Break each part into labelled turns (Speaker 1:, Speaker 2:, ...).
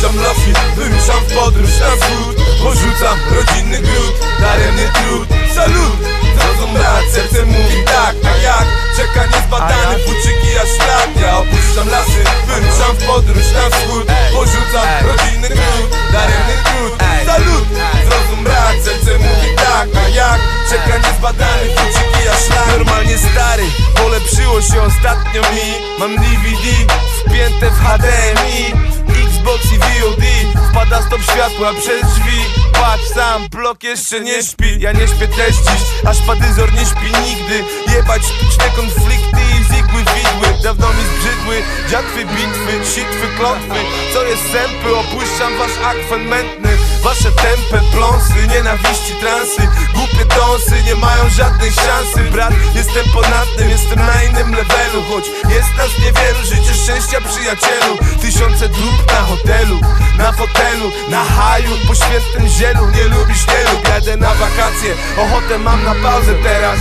Speaker 1: Opuszczam lofy, wyruszam w podróż na wschód. Porzucam rodzinny gród, daremny trud. Salut! Zrozum brat, serce mówi tak, a jak? Czeka niezbadany fuczyki aż szlak Ja opuszczam lasy, wyruszam w podróż na wschód. Porzucam rodzinny gród, daremny trud. Salut! Zrozum brat, serce mówi tak, a jak? Czeka niezbadany fuczyki aż szlak Normalnie stary, polepszyło się ostatnio mi. Mam DVD wpięte w HDMI Xbox i VOD Wpada stop światła przez drzwi. Patrz sam, blok jeszcze nie śpi. Ja nie śpię też dziś, aż padyzor nie śpi nigdy. Jebać sztuczne konflikty i zigły widły. Dawno mi zbrzydły dziatwy, bitwy, sitwy, klątwy Co jest sępy, opuszczam wasz akwen mętny Wasze tempę, pląsy, nienawiści, transy. Głupie dąsy, nie mają żadnej szansy. Brat, jestem ponad tym, jestem na innym levelu. Choć jest nas niewielu, życie szczęścia przyjacielu. Tysiące dróg na hotelu, na fotelu, na haju Po świętym zielu, nie lubisz wielu Jadę na wakacje, ochotę mam na pauzę teraz.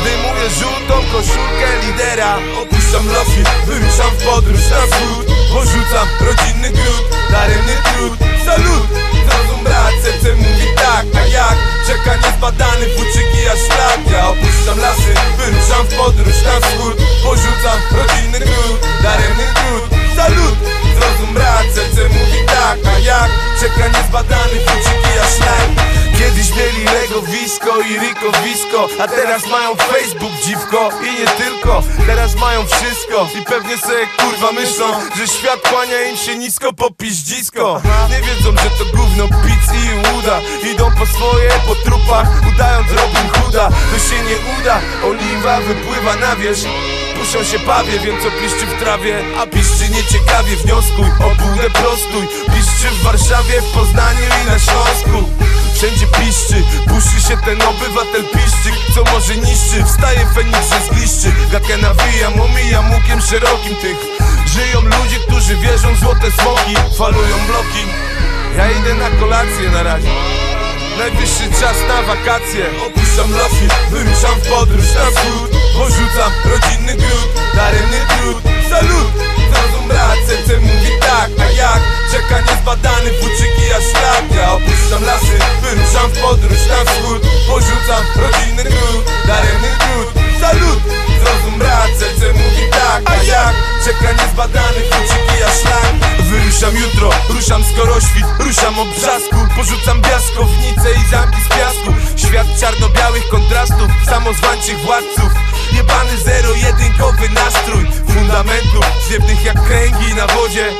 Speaker 1: Zdejmuję żółtą koszulkę lidera. Opuszczam lofy, wyruszam w podróż na wschód. Porzucam rodzinny gród, daremny trud. Salut! Czeka niezbadany fuczyki aż Kiedyś mieli Lego Visco i Rico Visco A teraz mają Facebook dziwko I nie tylko, teraz mają wszystko I pewnie sobie kurwa myślą Że świat kłania im się nisko po piździsko. Nie wiedzą, że to gówno pic i uda. Idą po swoje, po trupach Udając Robin Hooda. To się nie uda, oliwa wypływa na wierzch. Puszczą się pawie, wiem co piszczy w trawie A piszczy nieciekawie, wnioskuj, obłudę prostuj. Piszczy w Warszawie, w Poznaniu i na Śląsku. Wszędzie piszczy, puszy się ten obywatel piszczyk Co może niszczy, wstaje Feniks, że zgliszczy. Gadkę nawijam, omijam łukiem szerokim tych. Żyją ludzie, którzy wierzą złote smoki. Falują bloki. Ja idę na kolację na razie Najwyższy czas na wakacje. Opuszczam lofy, wyruszam w podróż na wschód. Porzucam rodzinny gród, daremny trud. Salut! Zrozum brat, serce mówi tak, a jak? Czeka niezbadany fuczyki aż szlak Ja opuszczam lasy, wyruszam w podróż na wschód. Porzucam rodzinny gród, Ruszam skoro świt, ruszam o brzasku Porzucam piaskownice i zamki z piasku. Świat czarno-białych kontrastów, samozwańczych władców. Jebany zero-jedynkowy nastrój Fundamentów, zjebnych jak kręgi na wodzie.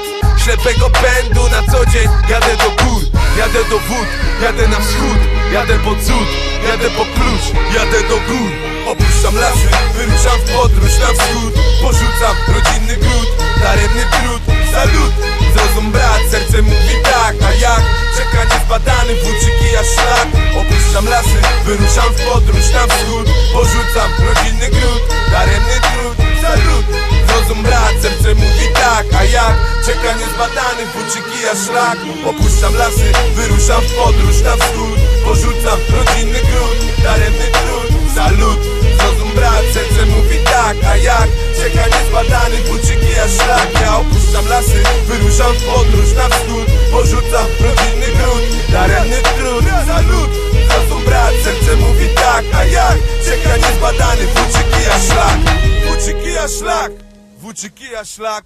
Speaker 1: Ślepego pędu na co dzień Jadę do gór, jadę do wód Jadę na wschód, jadę po cud Jadę po klucz, jadę do gór. Opuszczam lasy, wyruszam w podróż na wschód Porzucam rodzinny gród, daremny trud Salut! Zrozum brat, serce mówi tak, a jak? Czeka niezbadany włóczyki aż szlak Opuszczam lasy, wyruszam w podróż na wschód Porzucam rodzinny gród, daremny trud Salut! Zrozum brat, serce mówi tak, a jak? Czeka niezbadany włóczyki aż szlak Opuszczam lasy, wyruszam w podróż na wschód Porzucam rodzinny gród, daremny trud Salut! Zrozum brat, serce mówi tak, a jak? Czeka niezbadany włóczyki aż szlak Ja opuszczam lasy, wyruszam w podróż na wschód Porzucam rodzinny gród, daremny trud Salut! Zrozum brat, serce mówi tak, a jak? Czeka niezbadany włóczyki aż szlak Włóczyki aż szlak Włóczyki aż szlak